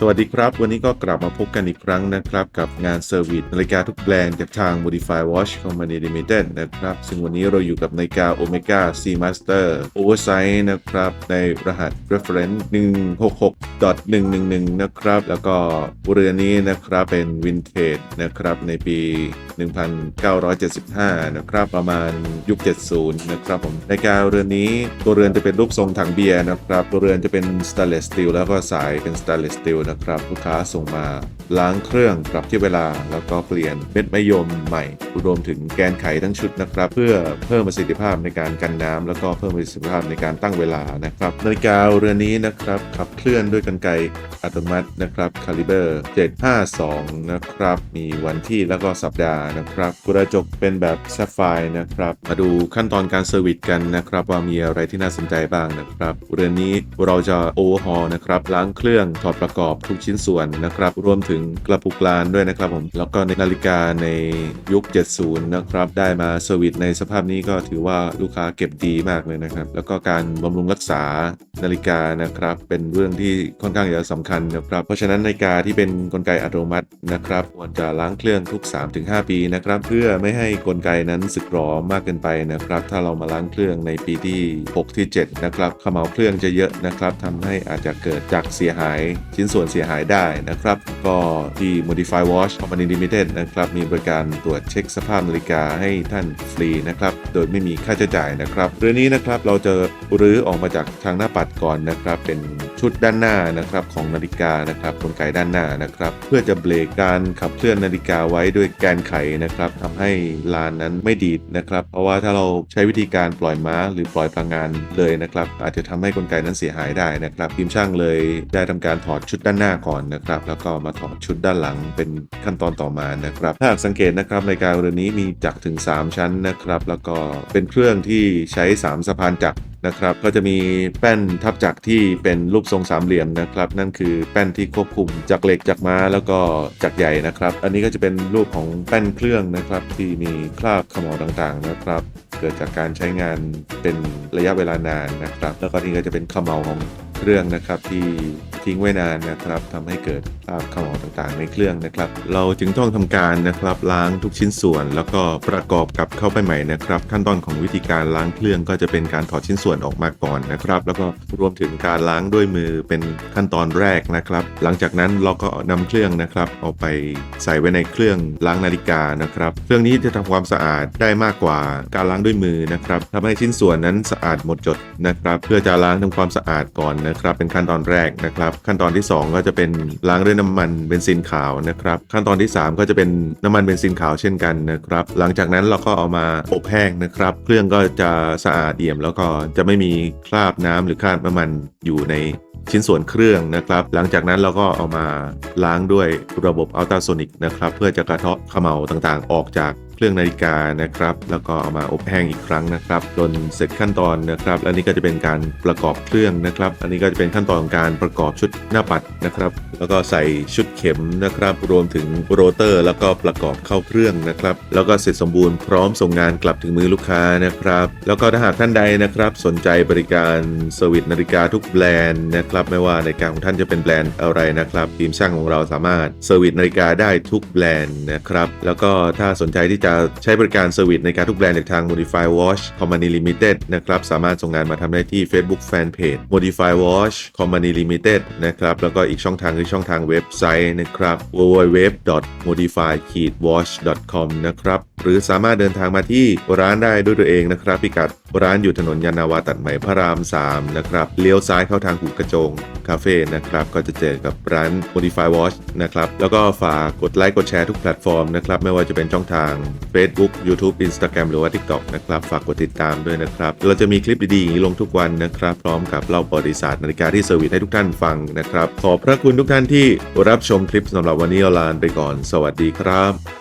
สวัสดีครับ วันนี้ก็กลับมาพบกันอีกครั้งนะครับ กับงานเซอร์วิสนาฬิกาทุกแบรนด์จากทาง Modify Watch Company Limited นะครับ ซึ่งวันนี้เราอยู่กับนาฬิกา Omega C Master Oversize นะครับ ในรหัส reference 166.111 นะครับ แล้วก็เรือนนี้นะครับเป็นวินเทจนะครับ ในปี 1975 นะครับ ประมาณยุค 70 นะครับผมนาฬิกาเรือนนี้ตัวเรือนจะเป็นรูปทรงถังเบียร์นะครับตัวเรือนจะเป็น stainless steel แล้วก็สายเป็น stainless steel นะครับ ลูกค้าส่งมาล้างเครื่องปรับที่เวลา แล้วก็เปลี่ยนเม็ดมะยมใหม่รวมถึงแกนไขทั้งชุดนะครับ เพื่อเพิ่มประสิทธิภาพในการกันน้ำแล้วก็เพิ่มประสิทธิภาพในการตั้งเวลานะครับนาฬิกาเรือนนี้นะครับขับเคลื่อนด้วยกรรไกอัตโนมัตินะครับคาลิเบอร์752 นะครับ มีวันที่แล้วก็สัปดาห์นะครับกระจกเป็นแบบแซฟไฟนะครับ มาดูขั้นตอนการเซอร์วิสกันนะครับ ว่ามีอะไรที่น่าสนใจบ้างนะครับ เรือนนี้เราจะโอเวอร์ฮอลนะครับล้างเครื่องถอดประกอบทุกชิ้นส่วนนะครับ รวมถึงกระปุกลานด้วยนะครับผมแล้วก็ในนาฬิกาในยุค 70 นะครับ ได้มาเซอร์วิสในสภาพนี้ก็ถือว่าลูกค้าเก็บดีมากเลยนะครับ แล้วก็การบำรุงรักษานาฬิกานะครับ เป็นเรื่องที่ค่อนข้างจะสำคัญนะครับ เพราะฉะนั้นนาฬิกาที่เป็นกลไกอัตโนมัตินะครับควรจะล้างเครื่องทุก 3-5 ปีนะครับ เพื่อไม่ให้กลไกนั้นสึกหรอมากเกินไปนะครับ ถ้าเรามาล้างเครื่องในปีที่ 6 ที่ 7 นะครับขมเหลาเครื่องจะเยอะนะครับทำให้อาจจะเกิดจากเสียหายชิ้นส่วนเสียหายได้นะครับ ก็ที่ Modify Watch Company Limited นะครับ มีบริการตรวจเช็คสภาพนาฬิกาให้ท่านฟรีนะครับ โดยไม่มีค่าใช้จ่ายนะครับ เรื่องนี้นะครับเราจะรื้อออกมาจากทางหน้าปัดก่อนนะครับเป็น ชุดด้านหน้านะครับของนาฬิกานะครับกลไกด้านหน้านะครับ เพื่อจะเบรกการขับเคลื่อนนาฬิกาไว้ด้วยแกนไขนะครับทำให้ลานนั้นไม่ดีดนะครับ เพราะว่าถ้าเราใช้วิธีการปล่อยม้าหรือปล่อยพลังงานเลยนะครับ อาจจะทำให้กลไกนั้นเสียหายได้นะครับทีมช่างเลยได้ทำการถอดชุดด้านหน้าก่อนนะครับ แล้วก็มาถอดชุดด้านหลังเป็นขั้นตอนต่อมานะครับ ถ้าสังเกตนะครับรายการเรือนนี้มีจักรถึง 3 ชั้นนะครับ แล้วก็เป็นเครื่องที่ใช้ 3 สะพานจักร นะครับก็จะมีแป้นทับจักรที่เป็นรูปทรงสามเหลี่ยมนะครับ นั่นคือแป้นที่ควบคุมจากเหล็กจากม้าแล้วก็จากใหญ่นะครับ อันนี้ก็จะเป็นรูปของแป้นเครื่องนะครับ ที่มีคราบขมอต่างๆนะครับ เกิดจากการใช้งานเป็นระยะเวลานานนะครับ แล้วก็นี่ก็จะเป็นขมเหลาของเครื่องนะครับที่ ทิ้งไว้นานนะครับทำให้เกิดคราบขมเหลาต่างๆในเครื่องนะครับ เราจึงต้องทำการนะครับล้างทุกชิ้นส่วน แล้วก็ประกอบกับเข้าไปใหม่นะครับ ขั้นตอนของวิธีการล้างเครื่องก็จะเป็นการถอดชิ้นส่วนออกมาก่อนนะครับ แล้วก็รวมถึงการล้างด้วยมือเป็นขั้นตอนแรกนะครับ หลังจากนั้นเราก็นำเครื่องนะครับเอาไปใส่ไว้ในเครื่องล้างนาฬิกานะครับ เครื่องนี้จะทำความสะอาดได้มากกว่าการล้างด้วยมือนะครับทำให้ชิ้นส่วนนั้นสะอาดหมดจดนะครับ เพื่อจะล้างทำความสะอาดก่อนนะครับ เป็นขั้นตอนแรกนะครับขั้นตอนที่ 2 ก็จะเป็นล้างด้วยน้ำมันเบนซินขาวนะครับ ขั้นตอนที่ 3 ก็จะเป็นน้ำมันเบนซินขาวเช่นกันนะครับ หลังจากนั้นเราก็เอามาอบแห้งนะครับ เครื่องก็จะสะอาดเอี่ยม แล้วก็จะไม่มีคราบน้ำหรือคราบน้ำมันอยู่ในชิ้นส่วนเครื่องนะครับ หลังจากนั้นเราก็เอามาล้างด้วยระบบอัลตราโซนิกนะครับ เพื่อจะกระเทาะเขม่าต่างๆ ออกจาก เครื่องนาฬิกานะครับ แล้วก็เอามาอบแห้งอีกครั้งนะครับ จนเสร็จขั้นตอนนะครับและนี่ก็จะเป็นการประกอบเครื่องนะครับ อันนี้ก็จะเป็นขั้นตอนของการประกอบชุดหน้าปัดนะครับ แล้วก็ใส่ชุดเข็มนะครับ รวมถึงโรเตอร์ แล้วก็ประกอบเข้าเครื่องนะครับ แล้วก็เสร็จสมบูรณ์พร้อมส่งงานกลับถึงมือลูกค้านะครับ แล้วก็ถ้าหากท่านใดนะครับ สนใจบริการเซอร์วิสนาฬิกาทุกแบรนด์นะครับ ไม่ว่านาฬิกาของท่านจะเป็นแบรนด์อะไรนะครับทีมช่างของเราสามารถเซอร์วิสนาฬิกาได้ทุกแบรนด์นะครับ แล้วก็ถ้าสนใจที่จะใช้บริการเซอร์วิสในการทุกแบรนด์จากทาง Modify Watch Company Limited นะครับ สามารถส่งงานมาทำได้ที่ Facebook Fanpage Modify Watch Company Limited นะครับ แล้วก็อีกช่องทางคือช่องทางเว็บไซต์นะครับ www.modify-watch.com นะครับ หรือสามารถเดินทางมาที่ร้านได้ด้วยตัวเองนะครับพิกัดร้านอยู่ถนนยานาวาตัดใหม่พระราม 3 นะครับ เลี้ยวซ้ายเข้าทางหูกระจงคาเฟ่นะครับ ก็จะเจอกับร้าน Modify Watch นะครับ แล้วก็ฝากกดไลค์กดแชร์ทุกแพลตฟอร์มนะครับ ไม่ว่าจะเป็นช่องทาง Facebook YouTube Instagram หรือว่า TikTok นะครับฝากกดติดตามด้วยนะครับ เราจะมีคลิปดีๆอย่างนี้ลงทุกวันนะครับ พร้อมกับเล่าประวัติศาสตร์นาฬิกาที่เซอร์วิสให้ทุกท่านฟังนะครับ ขอบพระคุณทุกท่านที่รับชมคลิปสำหรับวันนี้เอาลาไปก่อน สวัสดีครับ